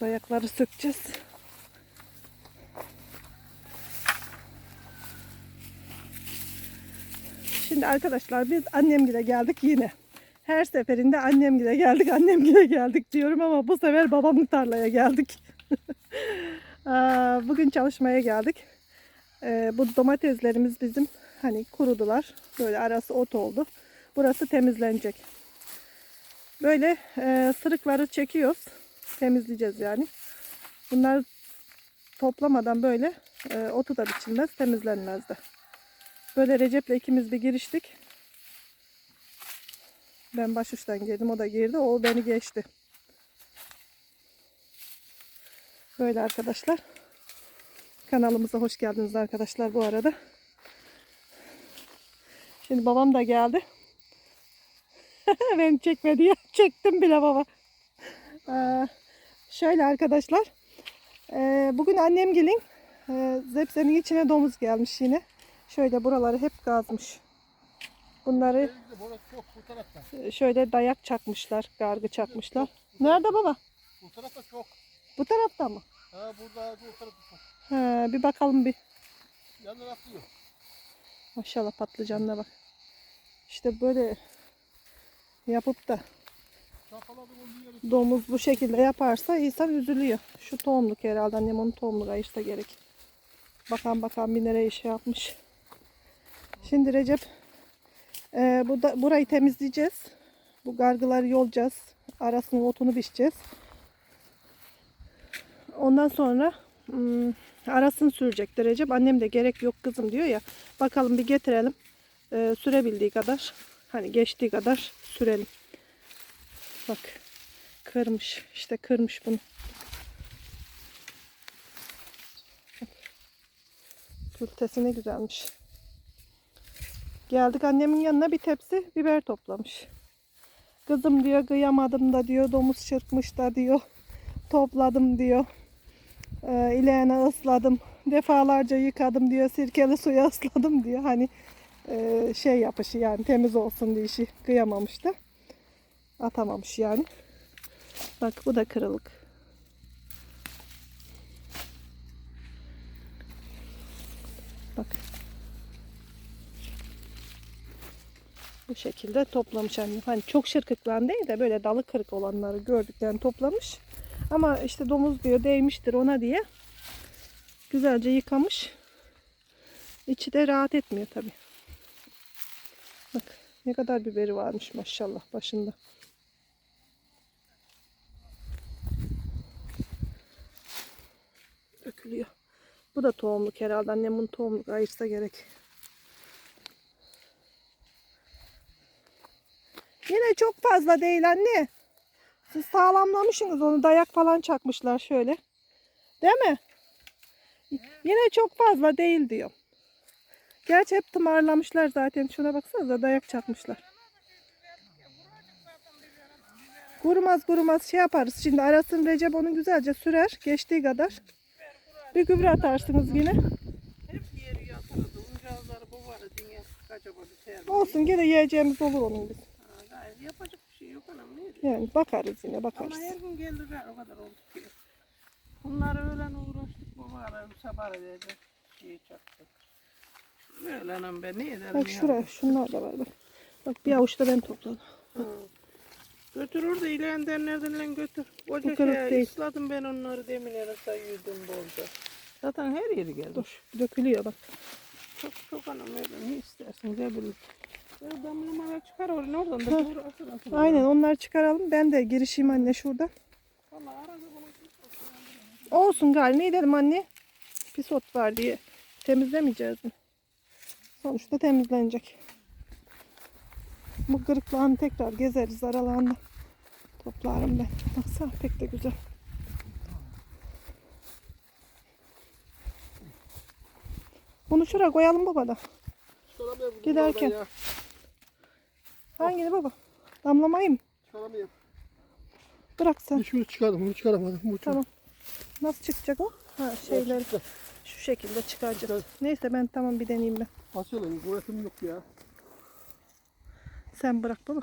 Dayakları sökeceğiz. Şimdi arkadaşlar biz annemgile geldik yine. Her seferinde annemgile geldik, annemgile geldik diyorum ama bu sefer babamın tarlaya geldik. Bugün çalışmaya geldik. Ee, bu domateslerimiz bizim hani kurudular. Böyle arası ot oldu. Burası temizlenecek. Böyle e, sırıkları çekiyoruz. Temizleyeceğiz yani. Bunlar toplamadan böyle e, otu da biçilmez, temizlenmez de. Böyle Recep'le ikimiz bir giriştik. Ben başuçtan girdim, o da girdi. O beni geçti. Böyle arkadaşlar. Kanalımıza hoş geldiniz arkadaşlar bu arada. Şimdi babam da geldi. ben çekme diye çektim bile baba. Ee, şöyle arkadaşlar. Ee, bugün annem gelin. Ee, zepsenin içine domuz gelmiş yine. Şöyle buraları hep gazmış. Bunları e, şöyle dayak çakmışlar. Gargı çakmışlar. Nerede baba? Bu tarafta çok. Bu tarafta mı? Ha burada bu tarafta çok. He, bir bakalım bir. Yanına atlıyor. Maşallah patlıcanına bak. İşte böyle yapıp da. Domuz bu şekilde yaparsa insan üzülüyor. Şu tohumluk herhalde annem onu tohumluk ayırsa gerek. Bakan bakan bir nereye şey yapmış. Şimdi Recep e, bu da, burayı temizleyeceğiz. Bu gargıları yolacağız. Arasının otunu biçeceğiz. Ondan sonra hmm, arasını sürecektir Recep. Annem de gerek yok kızım diyor ya. Bakalım bir getirelim. E, sürebildiği kadar hani geçtiği kadar sürelim. Bak kırmış. işte kırmış bunu. Kültesi ne güzelmiş. Geldik annemin yanına bir tepsi biber toplamış. Kızım diyor kıyamadım da diyor domuz çırpmış da diyor. Topladım diyor. Ee, ileğine ısladım. Defalarca yıkadım diyor. Sirkeli suya ısladım diyor. Hani e, şey yapışı yani temiz olsun diye işi kıyamamış da. Atamamış yani. Bak bu da kırılık. Bak. Bu şekilde toplamış annem. Hani çok şırkıklan değil de böyle dalı kırık olanları gördüklerini toplamış. Ama işte domuz diyor değmiştir ona diye güzelce yıkamış. İçi de rahat etmiyor tabi. Bak ne kadar biberi varmış maşallah başında. Dökülüyor. Bu da tohumluk herhalde. Annem bunu tohumluk ayırsa gerek. Yine çok fazla değil anne. Siz sağlamlamışsınız onu. Dayak falan çakmışlar şöyle. Değil mi? Yine çok fazla değil diyor. Gerçi hep tımarlamışlar zaten. Şuna baksanıza dayak çakmışlar. Kurumaz kurumaz şey yaparız. Şimdi arasın Recep onu güzelce sürer. Geçtiği kadar. Bir gübre atarsınız yine. Hep yeri yatırdı. Uncazları bu vardı. Dünya kaçaba biter. Olsun gene yiyeceğimiz olur onun biz. Ha, gayet yapacak bir şey yok anam. Ne diyeyim? Yani bakarız yine bakarız. Ama her gün geldi o kadar oldu ki. Bunları öğlen uğraştık baba ara sabah edecek şey çaktık. Öğlenim ben ne ederim Bak ya? şuraya şunlar da var bak. Bak bir avuç da ben topladım. Hı. Götür orada ileğenden nereden götür. Koca şey değil. ısladım ben onları demin yarısa yüzdüm bolca. Zaten her yeri geldi. Dur dökülüyor bak. Çok çok anam öyle ne istersin ne bileyim. Böyle damlamalar çıkar oradan oradan da doğru asıl asıl. Aynen onları çıkaralım. Ben de girişeyim anne şurada. Vallahi arada bunu Olsun gari ne edelim anne. Pis ot var diye. Temizlemeyeceğiz mi? Sonuçta temizlenecek. Bu kırıklığını tekrar gezeriz aralarında. Toplarım ben. Baksana pek de güzel. Bunu şuraya koyalım baba da. Giderken. ya. Hangini baba? Damlamayı mı? Çıkaramıyorum. Bırak sen. Şunu çıkardım. Bunu çıkaramadım. Bu Tamam. Nasıl çıkacak o? Ha şeyler şu şekilde çıkaracağız. Neyse ben tamam bir deneyeyim ben. Lan. Kuvvetim yok ya. Sen bırak baba.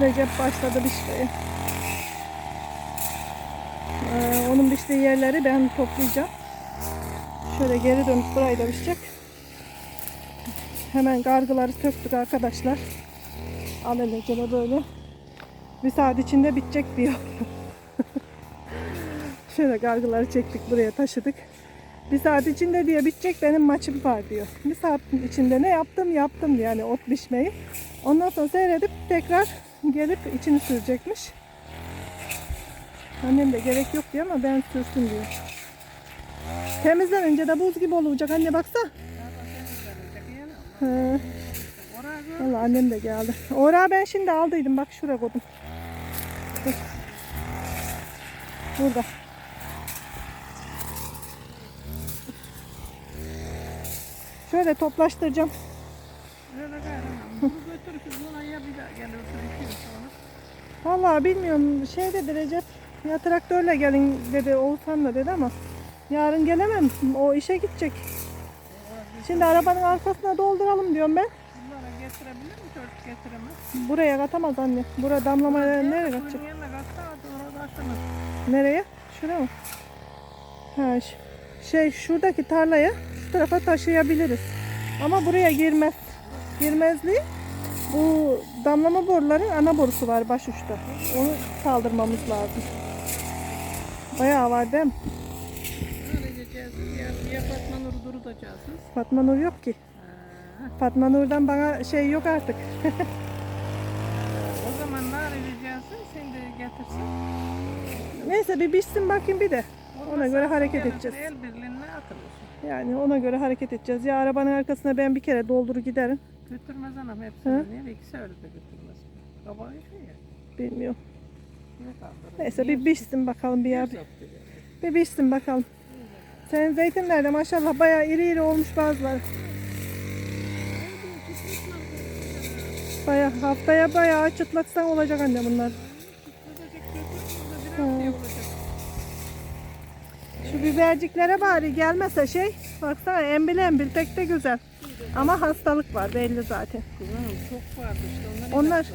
Recep başladı biçmeye. Ee, onun biçtiği yerleri ben toplayacağım. Şöyle geri dönüp burayı da biçecek. Hemen gargıları söktük arkadaşlar. Alelacele böyle. Bir saat içinde bitecek diyor. Şöyle gargıları çektik buraya taşıdık. Bir saat içinde diye bitecek benim maçım var diyor. Bir saat içinde ne yaptım yaptım yani ot biçmeyi. Ondan sonra seyredip tekrar gelip içini sürecekmiş. Annem de gerek yok diyor ama ben sürsün diyor. Temizlenince de buz gibi olacak anne baksa. He. Valla annem de geldi. Ora ben şimdi aldıydım bak şuraya koydum. Dur. Burada. Şöyle toplaştıracağım. Vallahi bilmiyorum şey dedi Recep ya traktörle gelin dedi Oğuzhan da dedi ama yarın gelemem o işe gidecek. Şimdi arabanın arkasına dolduralım diyorum ben. Bunlara getirebilir mi çocuk getiremez? Buraya katamaz anne. Bura damlamaya nereye katacak? Nereye? Şuraya mı? Ha, şey şuradaki tarlaya şu tarafa taşıyabiliriz. Ama buraya girmez. Girmezliği bu damlama boruların ana borusu var baş uçta. Onu kaldırmamız lazım. Bayağı var değil mi? Ya, Fatma Nur'u durutacaksınız. Fatma Nur yok ki. Ha. Fatma Nur'dan bana şey yok artık. O zaman ne edeceksin? Sen de getirsin. Neyse bir biçsin bakayım bir de. Ona göre hareket edeceğiz. El birliğine atılırsın. Yani ona göre hareket edeceğiz. Ya arabanın arkasına ben bir kere dolduru giderim. Götürmez anam hepsini. Hı? Nereye ikisi öyle de götürmez. Kabağı şey ya. Bilmiyorum. Neyse bir biçsin bakalım bir yer. Bir biçsin bakalım. Senin zeytinler de maşallah bayağı iri iri olmuş bazıları. Bayağı haftaya bayağı çıtlatsan olacak anne bunlar. şey Şu biberciklere bari gelmese şey. Baksana embil embil pek de güzel. Ama hastalık var belli zaten. Kızım çok vardı işte. Onları Onlar-.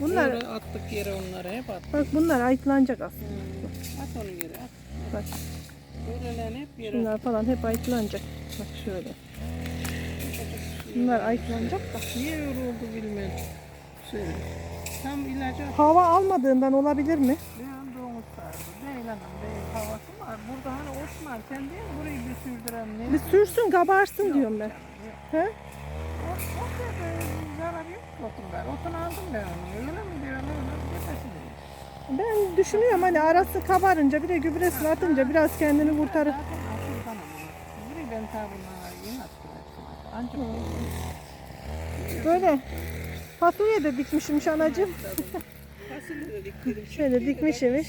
Bunlar Böyle attık yere onları hep attık. bak bunlar ayıklanacak aslında. Hmm. At onu yere at. Bak Böylelerini hep yere şunlar falan hep ayıklanacak. Bak şöyle. Bunlar ayıklanacak da. Niye öyle oldu bilmem. Söyle. Tam ilacı Hava almadığından olabilir mi? an sardı. Değil hanım değil. Havası var. Burada hani. Sen değil mi burayı bir sürdüren ne? Bir sürsün kabarsın diyorum ben. He? Ot, ot ya da zarar yok otun ben. Otunu aldım ben onu. Öyle mi diyor? Öyle mi? Diyor. Ben düşünüyorum hani arası kabarınca bir de gübresini atınca biraz kendini kurtarır. Zaten akıldan ama. Burayı ben tabiına yeni attım. Ancak Böyle fasulye de dikmişmiş anacığım. Fasulye de diktim. Şöyle dikmişmiş.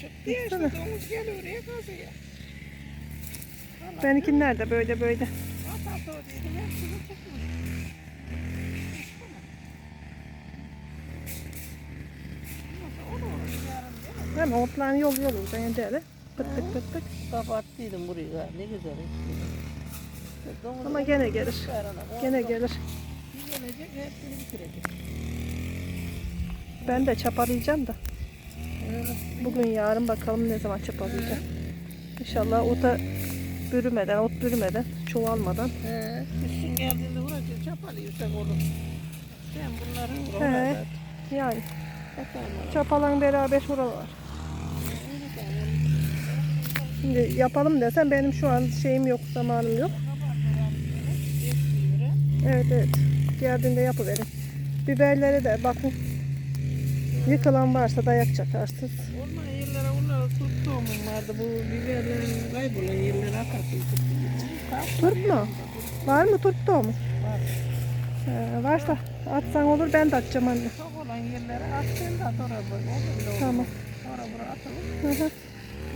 Çıktı ya işte domuz geliyor oraya kazıyor. Benimkiler de böyle böyle. At at? Hem otlan yol yol uzayın deri. Pıt pıt pıt pıt. Kapattıydım burayı ha, ne güzel Ama gene gelir. Gene gelir. Gelecek hepsini bitirecek. Ben de çapalayacağım da. Bugün yarın bakalım ne zaman çapalayacağım. İnşallah ota bürümeden, ot bürümeden, çoğalmadan. He, üstün geldiğinde vuracak çapalıyorsak olur. Sen bunların He. oralarda. Yani çapalan beraber oralar. Şimdi yapalım desem benim şu an şeyim yok, zamanım yok. Evet evet. Geldiğinde yapıverin. Biberlere de bakın. Yıkılan varsa dayak çakarsınız. Olmayan yerlere onları tuttuğumum vardı. Bu biberlerin kaybolan yerlere atarsın. Turp mu? Var mı mı? Var. Ee, varsa atsan olur ben de atacağım anne. Çok olan yerlere attın da oraya bak. Olur bile olur. Tamam. Oraya buraya atılır. Hı hı.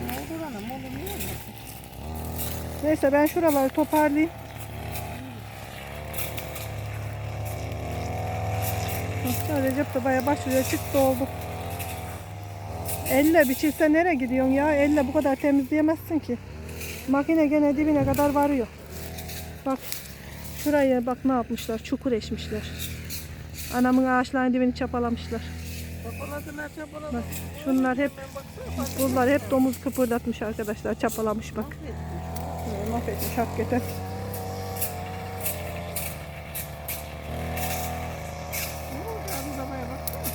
Olur hanım olur olmasın? Neyse ben şuraları toparlayayım. Hı, Recep de bayağı başlıyor çıktı oldu. Elle biçilse nereye gidiyorsun ya? Elle bu kadar temizleyemezsin ki. Makine gene dibine kadar varıyor. Bak şuraya bak ne yapmışlar. Çukur eşmişler. Anamın ağaçların dibini çapalamışlar. Bak şunlar hep bunlar hep domuz kıpırdatmış arkadaşlar. Çapalamış bak. Mahvetmiş hakikaten. Ne oldu abi babaya baksana.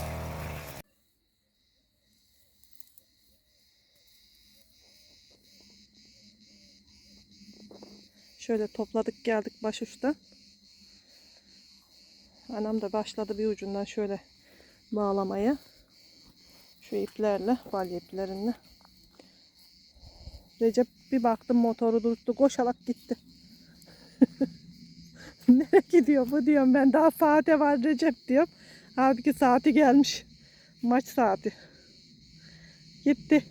Şöyle topladık geldik başuçta. Anam da başladı bir ucundan şöyle bağlamaya. Şu iplerle, balya iplerinle. Recep bir baktım motoru durdu. Koşarak gitti. Nereye gidiyor bu diyorum ben. Daha saate var Recep diyorum. Halbuki saati gelmiş. Maç saati. Gitti.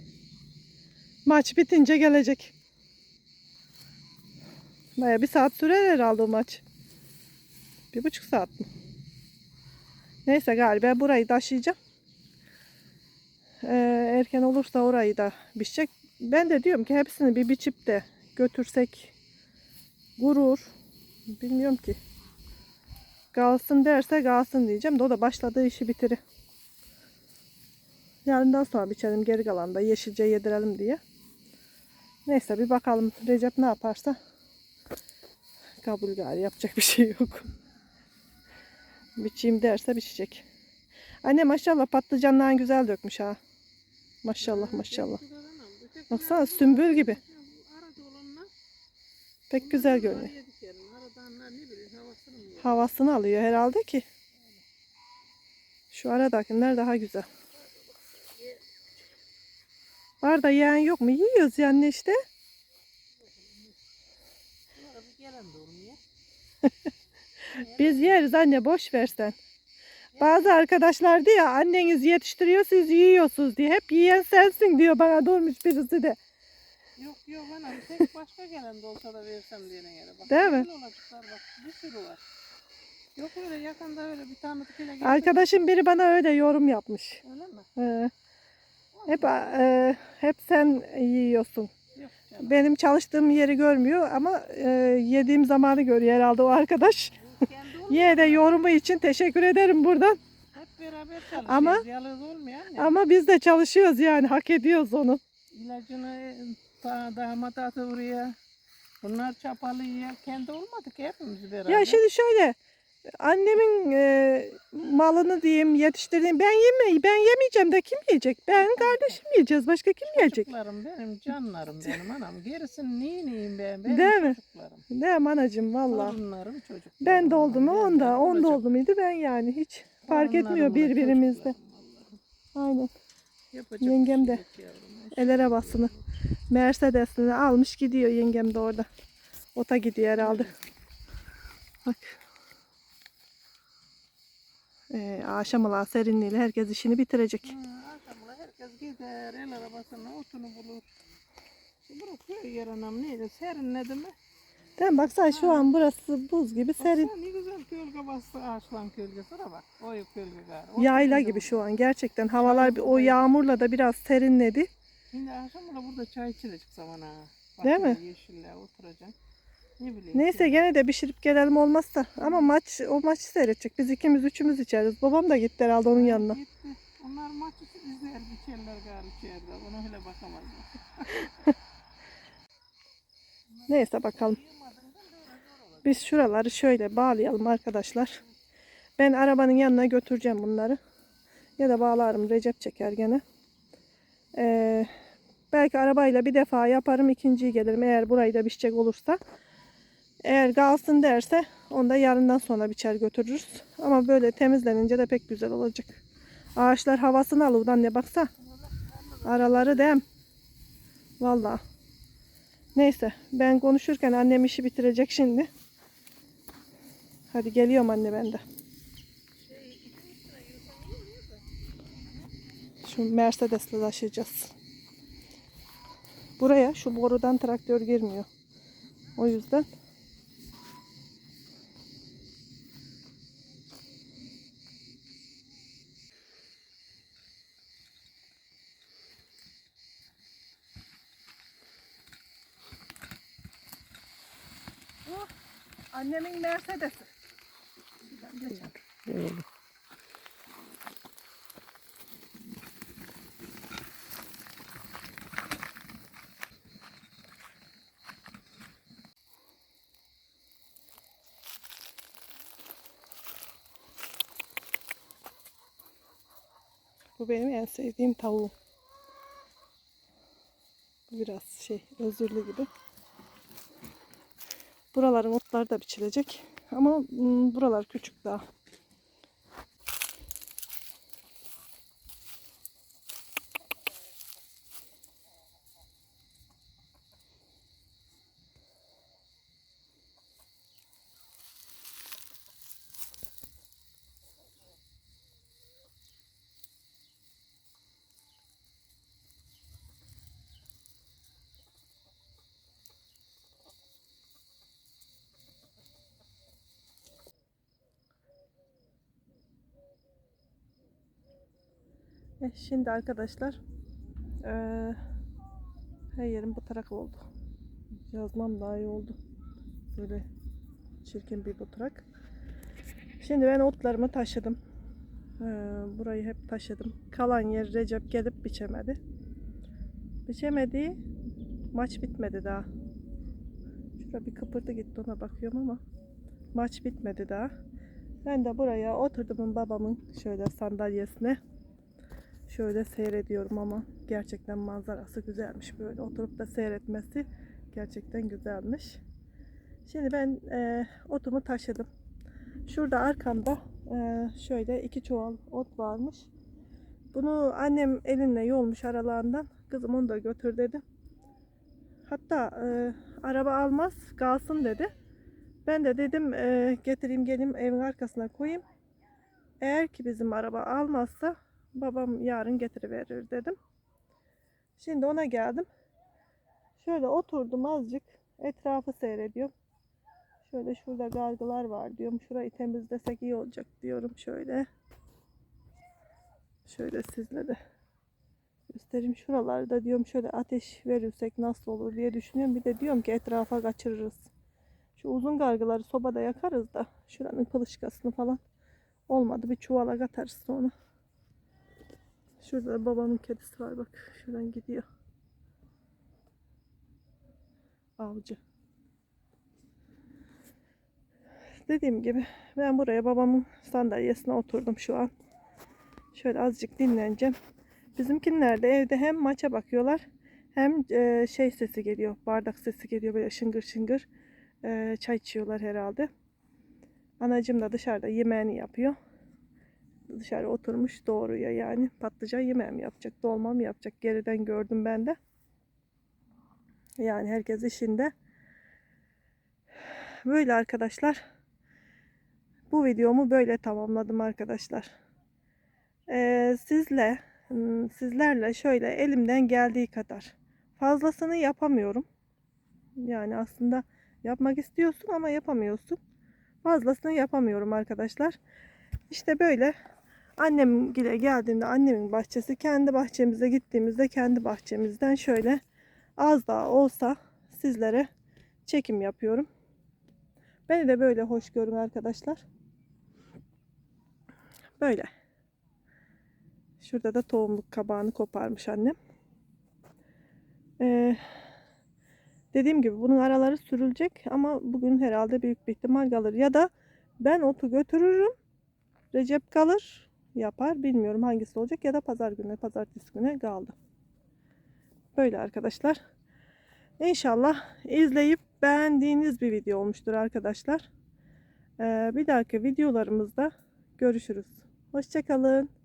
Maç bitince gelecek. Baya bir saat sürer herhalde o maç. Bir buçuk saat mi? Neyse galiba burayı taşıyacağım. Ee, erken olursa orayı da biçecek. Ben de diyorum ki hepsini bir biçip de götürsek gurur. Bilmiyorum ki. Kalsın derse kalsın diyeceğim de o da başladığı işi bitirir. Yarından sonra biçelim geri kalan da yeşilce yedirelim diye. Neyse bir bakalım Recep ne yaparsa kabul gari yapacak bir şey yok. Biçeyim derse biçecek. Anne maşallah patlıcanlar güzel dökmüş ha. Maşallah maşallah. Baksana sümbül gibi. Pek güzel görünüyor. Havasını alıyor herhalde ki. Şu aradakiler daha güzel. Var da yiyen yok mu? Yiyoruz yani işte. Bunlara bir gelen de olmuyor. Biz yeriz anne boş versen. Bazı arkadaşlar diyor anneniz yetiştiriyor siz yiyorsunuz diye. Hep yiyen sensin diyor bana durmuş birisi de. Yok yok bana bir tek başka gelen de olsa da versem diyene göre. Bak, Değil mi? olacaklar bak bir sürü var. Yok öyle yakında öyle bir tanıdıkıyla gelse. Arkadaşım biri bana öyle yorum yapmış. Öyle mi? Ee, hep e, hep sen yiyorsun. Benim çalıştığım yeri görmüyor ama e, yediğim zamanı görüyor herhalde o arkadaş. Yine de yorumu için teşekkür ederim buradan. Hep beraber çalışıyoruz. Ama- Yalnız olmuyor anne. Ama biz de çalışıyoruz yani hak ediyoruz onu. İlacını ta, damat atı buraya. Bunlar çapalı yiyor. Kendi olmadık hepimiz beraber. Ya şimdi şöyle annemin e, malını diyeyim yetiştirdiğim ben yeme ben yemeyeceğim de kim yiyecek? Ben kardeşim yiyeceğiz. Başka kim yiyecek? Çocuklarım benim canlarım benim anam. Gerisini neyin yiyeyim ben? Benim Değil mi? çocuklarım. Ne aman anacığım valla. Torunlarım çocuklarım. Ben de oldu mu onda, onda oldu muydu ben yani hiç fark etmiyor birbirimizde. Aynen. Yapacak Yengem bir de şey. El arabasını Mercedes'ini almış gidiyor yengem de orada. Ota gidiyor herhalde. Bak. Ee, akşamılar serinliğiyle herkes işini bitirecek. Ha, herkes gider el arabasına otunu bulur. Burası köy yer anam neydi? Serinledi mi? Değil mi? Baksana şu an burası buz gibi serin. Baksana ne güzel gölge bastı ağaçlan gölgesi de bak. Oyuk gölge. O Yayla gibi şu an gerçekten. Havalar bir- o yağmurla da biraz serinledi. Şimdi akşamla burada çay içilecek zaman ha. Değil mi? Bahçede Yeşiller oturacaksın. Ne bileyim. Neyse gene de pişirip gelelim olmazsa. Ama maç o maçı seyredecek. Biz ikimiz üçümüz içeriz. Babam da gitti herhalde onun yanına. Gitti. Onlar maç için izler biçerler gari içeride. Ona öyle bakamazlar. Neyse bakalım. Biz şuraları şöyle bağlayalım arkadaşlar. Ben arabanın yanına götüreceğim bunları. Ya da bağlarım. Recep çeker gene. Ee, belki arabayla bir defa yaparım. ikinciyi gelirim. Eğer burayı da biçecek olursa. Eğer kalsın derse onu da yarından sonra biçer götürürüz. Ama böyle temizlenince de pek güzel olacak. Ağaçlar havasını alır. Anne baksa. Araları dem. Vallahi. Neyse ben konuşurken annem işi bitirecek şimdi. Hadi geliyorum anne ben de. Şu Mercedes'le taşıyacağız. Buraya şu borudan traktör girmiyor. O yüzden. Annemin Mercedes'i. Böyle. Bu benim en sevdiğim tavuğum. Biraz şey özürlü gibi. Buraların otları da biçilecek. Ama mm, buralar küçük daha. Eh, şimdi arkadaşlar eee, her yerim bu tarak oldu. Yazmam daha iyi oldu. Böyle çirkin bir butarak. Şimdi ben otlarımı taşıdım. Eee, burayı hep taşıdım. Kalan yer Recep gelip biçemedi. Biçemedi. Maç bitmedi daha. Şurada bir kıpırdı gitti ona bakıyorum ama maç bitmedi daha. Ben de buraya oturdum babamın şöyle sandalyesine. Şöyle seyrediyorum ama gerçekten manzarası güzelmiş. Böyle oturup da seyretmesi gerçekten güzelmiş. Şimdi ben e, otumu taşıdım. Şurada arkamda e, şöyle iki çuval ot varmış. Bunu annem elinle yolmuş aralarından. Kızım onu da götür dedi. Hatta e, araba almaz kalsın dedi. Ben de dedim e, getireyim geleyim evin arkasına koyayım. Eğer ki bizim araba almazsa babam yarın getiriverir dedim. Şimdi ona geldim. Şöyle oturdum azıcık. Etrafı seyrediyorum. Şöyle şurada gargılar var diyorum. Şurayı temizlesek iyi olacak diyorum şöyle. Şöyle sizle de göstereyim. Şuralarda diyorum şöyle ateş verirsek nasıl olur diye düşünüyorum. Bir de diyorum ki etrafa kaçırırız. Şu uzun gargıları sobada yakarız da şuranın pılışkasını falan olmadı bir çuvala katarız sonra. Şurada babamın kedisi var bak. Şuradan gidiyor. Avcı. Dediğim gibi ben buraya babamın sandalyesine oturdum şu an. Şöyle azıcık dinleneceğim. Bizimkinler de evde hem maça bakıyorlar hem e, şey sesi geliyor. Bardak sesi geliyor böyle şıngır şıngır. E, çay içiyorlar herhalde. Anacım da dışarıda yemeğini yapıyor dışarı oturmuş doğruya yani patlıcan yemeğim yapacak, dolmam yapacak. Geriden gördüm ben de. Yani herkes işinde. Böyle arkadaşlar. Bu videomu böyle tamamladım arkadaşlar. Ee, sizle hmm, sizlerle şöyle elimden geldiği kadar fazlasını yapamıyorum. Yani aslında yapmak istiyorsun ama yapamıyorsun. Fazlasını yapamıyorum arkadaşlar. İşte böyle annem gile geldiğimde annemin bahçesi kendi bahçemize gittiğimizde kendi bahçemizden şöyle az daha olsa sizlere çekim yapıyorum. Beni de böyle hoş görün arkadaşlar. Böyle. Şurada da tohumluk kabağını koparmış annem. Ee, dediğim gibi bunun araları sürülecek ama bugün herhalde büyük bir ihtimal kalır. Ya da ben otu götürürüm. Recep kalır yapar. Bilmiyorum hangisi olacak ya da pazar günü, pazartesi günü kaldı. Böyle arkadaşlar. İnşallah izleyip beğendiğiniz bir video olmuştur arkadaşlar. Ee, bir dahaki videolarımızda görüşürüz. Hoşçakalın.